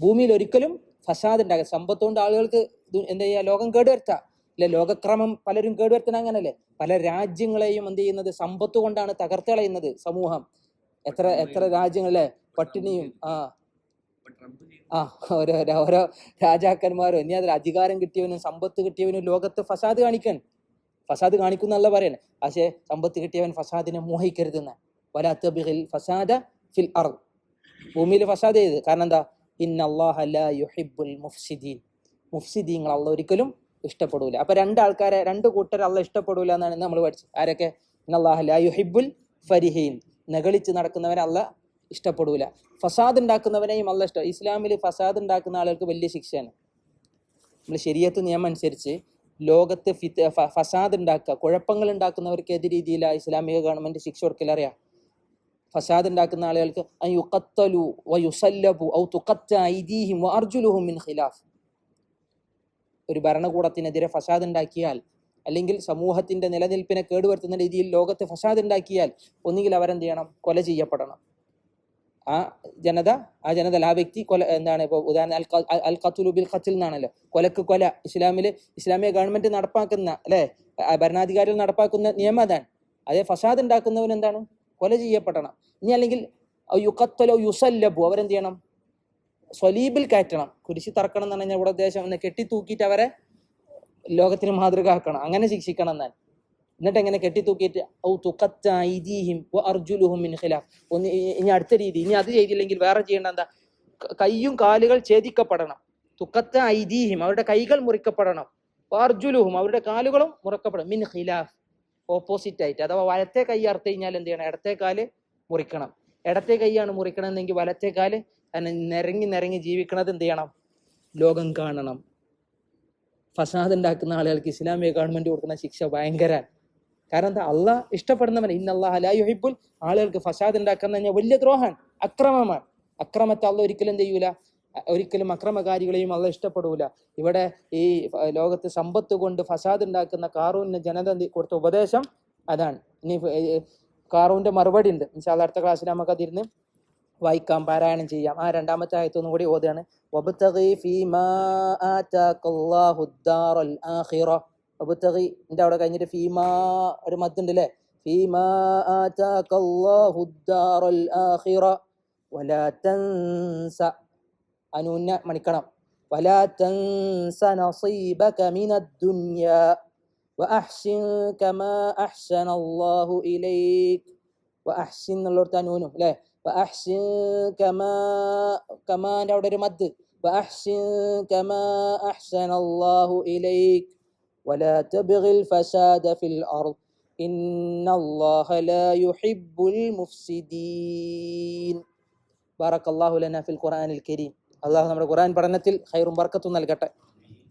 ഭൂമിയിൽ ഒരിക്കലും ഫസാദ് ഉണ്ടാകുക സമ്പത്ത് കൊണ്ട് ആളുകൾക്ക് എന്താ ചെയ്യുക ലോകം കേടുവരുത്താം. ഇല്ല ലോകക്രമം പലരും കേടുവരുത്തണ അങ്ങനല്ലേ? പല രാജ്യങ്ങളെയും എന്ത് ചെയ്യുന്നത്? സമ്പത്ത് കൊണ്ടാണ് തകർത്ത് കളയുന്നത് സമൂഹം. എത്ര എത്ര രാജ്യങ്ങളെ പട്ടിണിയും ആ. ആ ഓരോ ഓരോ രാജാക്കന്മാരും ഇനി അതിൽ അധികാരം കിട്ടിയവനും സമ്പത്ത് കിട്ടിയവനും ലോകത്ത് ഫസാദ് കാണിക്കാൻ. ഫസാദ് കാണിക്കുന്നല്ല പറയണേ. പക്ഷേ സമ്പത്ത് കിട്ടിയവൻ ഫസാദിനെ മോഹിക്കരുതെന്ന്. വലാത്തബിഹിൽ ഫസാദ ഫിൽ അർ ഭൂമിയിൽ ഫസാദ് ചെയ്ത്. കാരണം എന്താ? ഇന്നല്ലാഹ ലാ യുഹിബ്ബുൽ മുഫ്സിദീൻ. മുഫ്സിദീങ്ങൾ അള്ള ഒരിക്കലും ഇഷ്ടപ്പെടൂല. അപ്പൊ രണ്ട് ആൾക്കാരെ രണ്ട് കൂട്ടർ അള്ള ഇഷ്ടപ്പെടൂല എന്നാണ് നമ്മൾ പഠിച്ചത്. ആരൊക്കെ? ഇന്നല്ലാഹ ലാ യുഹിബ്ബുൽ ഫരിഹീൻ. നകളിച്ച് നടക്കുന്നവരെ അല്ല ഇഷ്ടപ്പെടൂല. ഫസാദ് ഉണ്ടാക്കുന്നവനെയും അല്ല ഇഷ്ടം ഇസ്ലാമിൽ ഫസാദ് ഉണ്ടാക്കുന്ന ആളുകൾക്ക് വലിയ ശിക്ഷയാണ്. നമ്മൾ ശരിയത്ത് നിയമം അനുസരിച്ച് ലോകത്ത് ഫിത്ത് ഫസാദ് ഉണ്ടാക്കുക കുഴപ്പങ്ങൾ ഉണ്ടാക്കുന്നവർക്ക് ഏത് രീതിയിലാണ് ഇസ്ലാമിക ഗവൺമെന്റ് ശിക്ഷ കൊടുക്കില്ല അറിയാം. ഫസാദ് ഉണ്ടാക്കുന്ന ആളുകൾക്ക് യുഖത്തലു വയുസല്ലബു ഔ തുക്കത്ത ഐദീഹിം വഅർജുലുഹും മിൻ ഖിലാഫ്. ഒരു ഭരണകൂടത്തിനെതിരെ ഫസാദ് ഉണ്ടാക്കിയാൽ അല്ലെങ്കിൽ സമൂഹത്തിന്റെ നിലനിൽപ്പിനെ കേടുവരുത്തുന്ന രീതിയിൽ ലോകത്ത് ഫസാദ് ഉണ്ടാക്കിയാൽ ഒന്നുകിൽ അവരെന്ത് ചെയ്യണം കൊല ചെയ്യപ്പെടണം. ആ ജനത ആ ജനത ആ വ്യക്തി കൊല എന്താണ് ഇപ്പോൾ ഉദാഹരണം അൽ അൽ ഖത്തുലു ബിൽ ഖത്തിൽ എന്നാണല്ലോ. കൊലക്ക് കൊല ഇസ്ലാമിൽ ഇസ്ലാമിക ഗവൺമെന്റ് നടപ്പാക്കുന്ന അല്ലേ? ഭരണാധികാരികൾ നടപ്പാക്കുന്ന നിയമം അതാണ്. അതേ ഫസാദ് ഉണ്ടാക്കുന്നവൻ എന്താണ്? കൊല ചെയ്യപ്പെടണം. ഇനി അല്ലെങ്കിൽ യുക്കത്തലോ യുസല്ലബു അവരെന്ത് ചെയ്യണം? സ്വലീബിൽ കയറ്റണം. കുരിശി തറക്കണം എന്ന് പറഞ്ഞാൽ ഇവിടെ ഉദ്ദേശം. ഒന്ന് കെട്ടിത്തൂക്കിയിട്ട് അവരെ ലോകത്തിന് മാതൃക ആക്കണം അങ്ങനെ ശിക്ഷിക്കണം എന്നാൽ. എന്നിട്ട് എങ്ങനെ കെട്ടിത്തൂക്കിയിട്ട്? ഔ വ അർജുലുഹും മിൻ ഒന്ന് ഇനി അടുത്ത രീതി. ഇനി അത് ചെയ്തില്ലെങ്കിൽ വേറെ ചെയ്യേണ്ട എന്താ? കൈയും കാലുകൾ ഛേദിക്കപ്പെടണം. തുക്കത്ത ഐദീഹിം അവരുടെ കൈകൾ മുറിക്കപ്പെടണം. അർജുലുഹും അവരുടെ കാലുകളും മുറിക്കപ്പെടണം. മിൻ ഖിലാഫ്. ഓപ്പോസിറ്റ് ആയിട്ട്. അഥവാ വലത്തെ കൈ അറുത്ത് കഴിഞ്ഞാൽ എന്ത് ചെയ്യണം? ഇടത്തെ കാൽ മുറിക്കണം. ഇടത്തെ കൈയാണ് മുറിക്കണമെന്നെങ്കിൽ വലത്തെ കാൽ അതിനെ നിരങ്ങി നിരങ്ങി ജീവിക്കണത് എന്ത് ചെയ്യണം? ലോകം കാണണം. ഫസാദ് ഉണ്ടാക്കുന്ന ആളുകൾക്ക് ഇസ്ലാമിക ഗവൺമെന്റ് കൊടുക്കുന്ന ശിക്ഷ ഭയങ്കര കാരണം എന്താ? അള്ളാഹ് ഇഷ്ടപ്പെടുന്നവൻ ഇന്നല്ലാഹ് ലാ യുഹിബ്ബുൽ. ആളുകൾക്ക് ഫസാദ് ഉണ്ടാക്കുന്ന വലിയ ദ്രോഹാണ് അക്രമമാണ്. അക്രമത്തെ അള്ള ഒരിക്കലും ചെയ്യൂല? ഒരിക്കലും അക്രമകാരികളെയും അള്ള ഇഷ്ടപ്പെടൂല. ഇവിടെ ഈ ലോകത്ത് സമ്പത്ത് കൊണ്ട് ഫസാദ് ഉണ്ടാക്കുന്ന കാറൂന് ജനത കൊടുത്ത ഉപദേശം അതാണ്. ഇനി കാറൂന്റെ മറുപടി ഉണ്ട്. ഇൻഷാല്ല അടുത്ത ക്ലാസ്സിൽ നമുക്ക് അതിരുന്ന് വായിക്കാം പാരായണം ചെയ്യാം. ആ രണ്ടാമത്തെ ആയത്തൊന്നും കൂടി ഓതുകയാണ്. ഒബുത്തകി അവിടെ കഴിഞ്ഞിട്ട് ഫീമാ ഒരു മത്തുണ്ട് അല്ലേ ഫീമാ ആറ്റാ അനുവിനെ മണിക്കണം. ولا تنس نصيبك من الدنيا وأحسن كما أحسن الله إليك وأحسن الله تنونه لا وأحسن كما كما نعود رمد وأحسن كما أحسن الله إليك ولا تبغ الفساد في الأرض إن الله لا يحب المفسدين بارك الله لنا في القرآن الكريم അള്ളാഹു നമ്മുടെ ഖുറാൻ പഠനത്തിൽ ഹൈറും ബർക്കത്തും നൽകട്ടെ.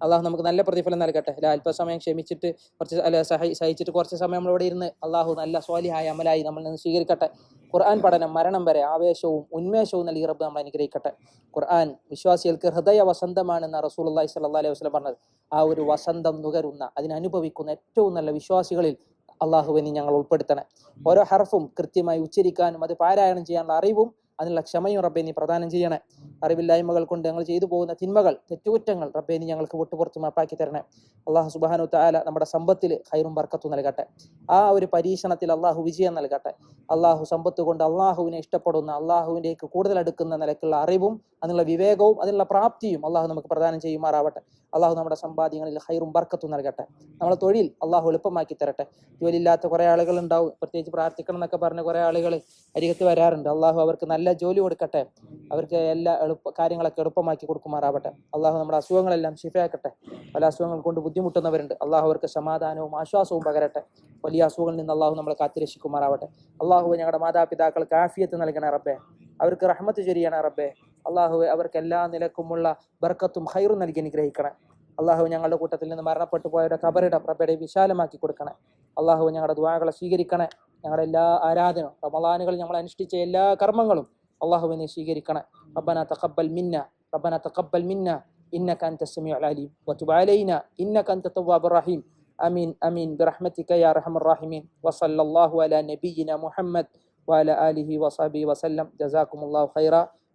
അള്ളാഹു നമുക്ക് നല്ല പ്രതിഫലം നൽകട്ടെ. അല്ല അല്പസമയം ക്ഷമിച്ചിട്ട് കുറച്ച് അല്ല സഹി സഹിച്ചിട്ട് കുറച്ച് സമയം നമ്മളിവിടെ ഇരുന്ന് അള്ളാഹു നല്ല സ്വാലിഹായ അമലായി നമ്മൾ നിന്ന് സ്വീകരിക്കട്ടെ. ഖുർആൻ പഠനം മരണം വരെ ആവേശവും ഉന്മേഷവും നൽകി റബ്ബ് നമ്മൾ അനുഗ്രഹിക്കട്ടെ. ഖുർആൻ വിശ്വാസികൾക്ക് ഹൃദയ വസന്തമാണെന്ന് റസൂൽ അള്ളാഹി സല്ലാ അലൈഹി വസ്ലം പറഞ്ഞത്. ആ ഒരു വസന്തം നുകരുന്ന അതിനനുഭവിക്കുന്ന ഏറ്റവും നല്ല വിശ്വാസികളിൽ അള്ളാഹുവിനെ ഞങ്ങൾ ഉൾപ്പെടുത്തണേ. ഓരോ ഹർഫും കൃത്യമായി ഉച്ചരിക്കാനും അത് പാരായണം ചെയ്യാനുള്ള അറിവും അതിനുള്ള ക്ഷമയും റബ്ബെ നീ പ്രദാനം ചെയ്യണേ. അറിവില്ലായ്മകൾ കൊണ്ട് ഞങ്ങൾ ചെയ്തു പോകുന്ന തിന്മകൾ തെറ്റുകുറ്റങ്ങൾ റബ്ബെ നീ ഞങ്ങൾക്ക് വിട്ടുപുറത്ത് മാപ്പാക്കി തരണേ. അള്ളാഹു സുബാനു താല നമ്മുടെ സമ്പത്തിൽ ഹൈറും ബർക്കത്തും നൽകട്ടെ. ആ ഒരു പരീക്ഷണത്തിൽ അള്ളാഹു വിജയം നൽകട്ടെ. അള്ളാഹു സമ്പത്ത് കൊണ്ട് അള്ളാഹുവിനെ ഇഷ്ടപ്പെടുന്ന അള്ളാഹുവിന്റെക്ക് കൂടുതൽ അടുക്കുന്ന നിലക്കുള്ള അറിവും അതിനുള്ള വിവേകവും അതിനുള്ള പ്രാപ്തിയും അള്ളാഹു നമുക്ക് പ്രദാനം ചെയ്യുമാറാവട്ടെ. അള്ളാഹു നമ്മുടെ സമ്പാദ്യങ്ങളിൽ ഹൈറും ബർക്കത്തും നൽകട്ടെ. നമ്മുടെ തൊഴിൽ അള്ളാഹു എളുപ്പമാക്കി തരട്ടെ. ജോലിയില്ലാത്ത കുറേ ആളുകൾ ഉണ്ടാവും. പ്രത്യേകിച്ച് പ്രാർത്ഥിക്കണം എന്നൊക്കെ പറഞ്ഞ കുറേ ആളുകൾ അരികത്ത് വരാറുണ്ട്. അള്ളാഹു അവർക്ക് നല്ല ജോലി കൊടുക്കട്ടെ. അവർക്ക് എല്ലാ എളുപ്പ കാര്യങ്ങളൊക്കെ എളുപ്പമാക്കി കൊടുക്കുമാറാവട്ടെ. അള്ളാഹു നമ്മുടെ അസുഖങ്ങളെല്ലാം ശിഫയാക്കട്ടെ. പല അസുഖങ്ങൾ കൊണ്ട് ബുദ്ധിമുട്ടുന്നവരുണ്ട്. അള്ളാഹു അവർക്ക് സമാധാനവും ആശ്വാസവും പകരട്ടെ. വലിയ അസുഖങ്ങളിൽ നിന്ന് അള്ളാഹു നമ്മളെ കാത്തിരക്ഷിക്കുമാറാവട്ടെ. അള്ളാഹു ഞങ്ങളുടെ മാതാപിതാക്കൾക്ക് ആഫിയത്ത് നൽകണേ റബ്ബേ. അവർക്ക് റഹ്മത്ത് ചൊരിയണേ റബ്ബേ. അള്ളാഹുവെ അവർക്ക് എല്ലാ നിലക്കുമുള്ള ബർക്കത്തും ഹൈറും നൽകി അനുഗ്രഹിക്കണേ അള്ളാഹു ഞങ്ങളുടെ കൂട്ടത്തിൽ നിന്ന് മരണപ്പെട്ടു പോയവരുടെ കബറിടം റബ്ബയുടെ വിശാലമാക്കി കൊടുക്കണേ അള്ളാഹു ഞങ്ങളുടെ ദ്വാകളെ സ്വീകരിക്കണേ ഞങ്ങളുടെ എല്ലാ ആരാധനയും റമലാനുകൾ ഞങ്ങൾ അനുഷ്ഠിച്ച എല്ലാ കർമ്മങ്ങളും അള്ളാഹുവിനെ സ്വീകരിക്കണേ റബ്ബന തഖബ്ബൽ മിന്ന റബ്ബന തഖബ്ബൽ മിന്ന إنك أنت السميع العليم وتب علينا إنك أنت التواب الرحيم أمين أمين برحمتك يا أرحم الراحمين وصلى الله على نبينا محمد وعلى آله وصحبه وسلم جزاكم الله خيرا